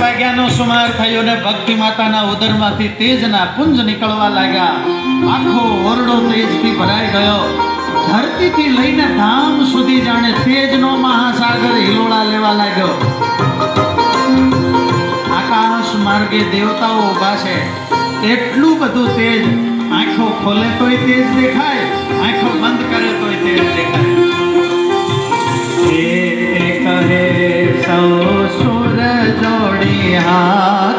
વાગ્યાનો સુમાર થયો ને ભક્તિ માતાના ઉદરમાંથી તેજના પુંજ નીકળવા લાગ્યા. આખો ઓરડો તેજથી ભરાઈ ગયો. ધરતીથી લઈને ધામ સુધી જાણે તેજનો મહાસાગર હિલોળા લેવા લાગ્યો. આકાશ માર્ગે દેવતાઓ ઊભા છે. એટલું બધું તેજ આંખો ખોલે તોય તેજ દેખાય, આંખો બંધ કરે તોય તેજ દેખાય. એ કહે, સૌ સુર જોડી હાથ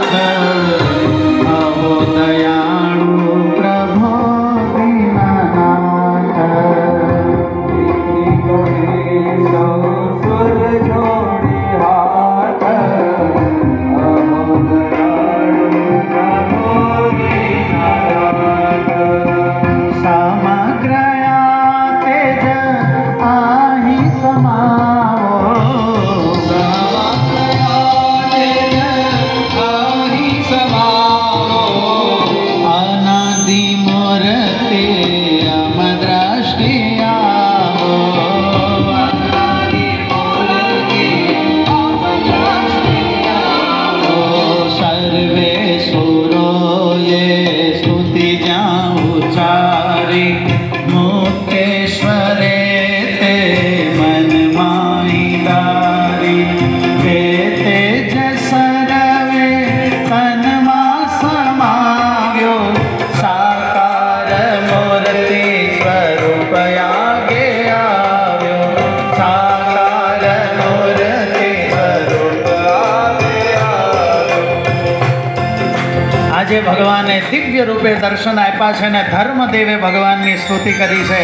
આજે ભગવાને દિવ્ય રૂપે દર્શન આપ્યા છે અને ધર્મદેવે ભગવાનની સ્તુતિ કરી છે.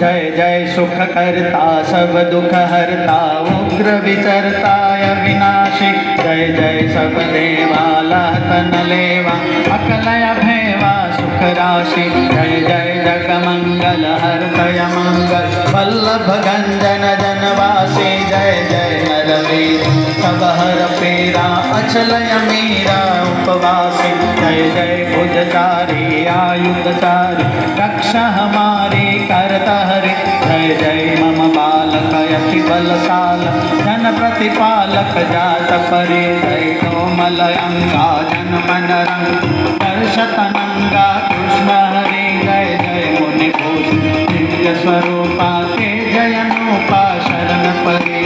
જય જય સુખ કરતા, સબ દુઃખ હરતા, ઉગ્ર વિચરતાય વિનાશી. જય જય સબ દેવાલા તન લેવા, અકલય ભેવા સુખ રાશિ જય જય જગ મંગલ હરતય મંગલ વલ્લભ ગંજન જનવાસી જય જય નરવીર સબ હર પેરા અચલય મીરા ઉપવાસી જય જય ભુજચારી આયુધચારી રક્ષ હમારી जय, मम જય જય મમ બાલક યતિ બલશાલ જન પ્રતિપાલક જાત પરે જય કોમલ દર્શતનંગા કૃષ્ણ હરે જય જય મુનિ દિવ્ય સ્વરૂપા તે જયનુપા શરણ પરે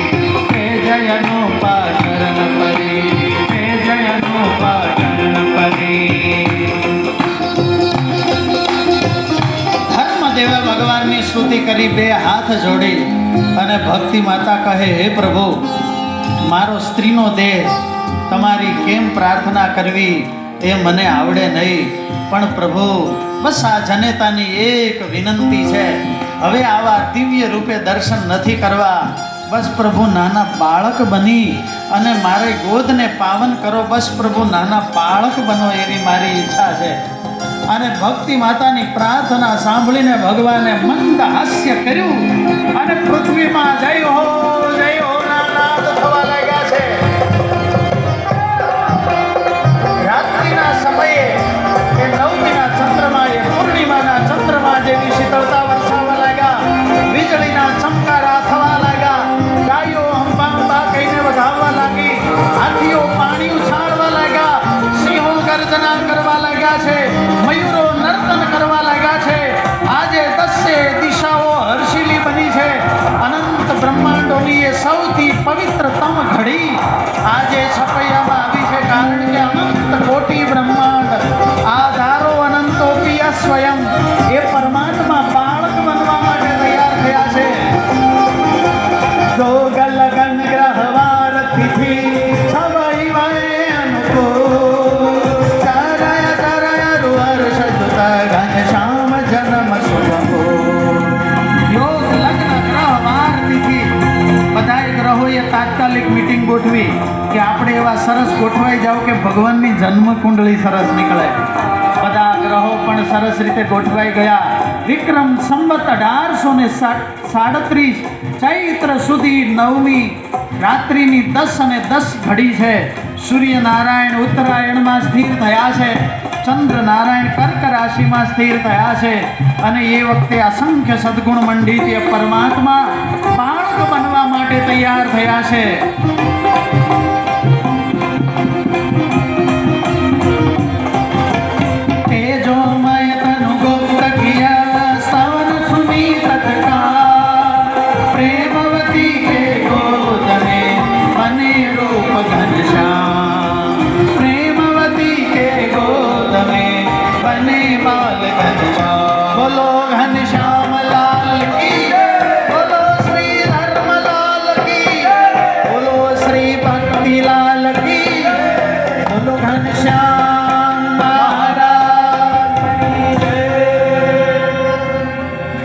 તે જયનુપા શરણ પરે તે જયનુપા શરણ પરે ભગવાનની સ્તુતિ કરી બે હાથ જોડી અને ભક્તિ માતા કહે, હે પ્રભુ, મારો સ્ત્રીનો દેહ, તમારી કેમ પ્રાર્થના કરવી? એ મને આવડે નહીં. પણ પ્રભુ, બસ આ જનેતાની એક વિનંતી છે. હવે આવા દિવ્ય રૂપે દર્શન નથી કરવા. બસ પ્રભુ, નાના બાળક બની અને મારે ગોદને પાવન કરો. બસ પ્રભુ, નાના બાળક બનો એવી મારી ઈચ્છા છે. અને ભક્તિ માતાની પ્રાર્થના સાંભળીને ભગવાને મંદ હાસ્ય કર્યું અને પૃથ્વીમાં જય હો. સૌથી પવિત્રતમ ઘડી આજે છપૈયામાં એવા સરસ ગોઠવાઈ જાવ કે ભગવાનની જન્મ કુંડળી સરસ નીકળે. બધા ગ્રહો પણ સરસ રીતે ગોઠવાઈ ગયા. વિક્રમ સંવત અઢારસો ને સાડત્રીસ, ચૈત્ર સુધી નવમી, રાત્રિની દસ અને દસ ઘડી છે. સૂર્યનારાયણ ઉત્તરાયણમાં સ્થિર થયા છે. ચંદ્ર નારાયણ કર્ક રાશિમાં સ્થિર થયા છે. અને એ વખતે અસંખ્ય સદગુણ મંડિત પરમાત્મા બાળક બનવા માટે તૈયાર થયા છે.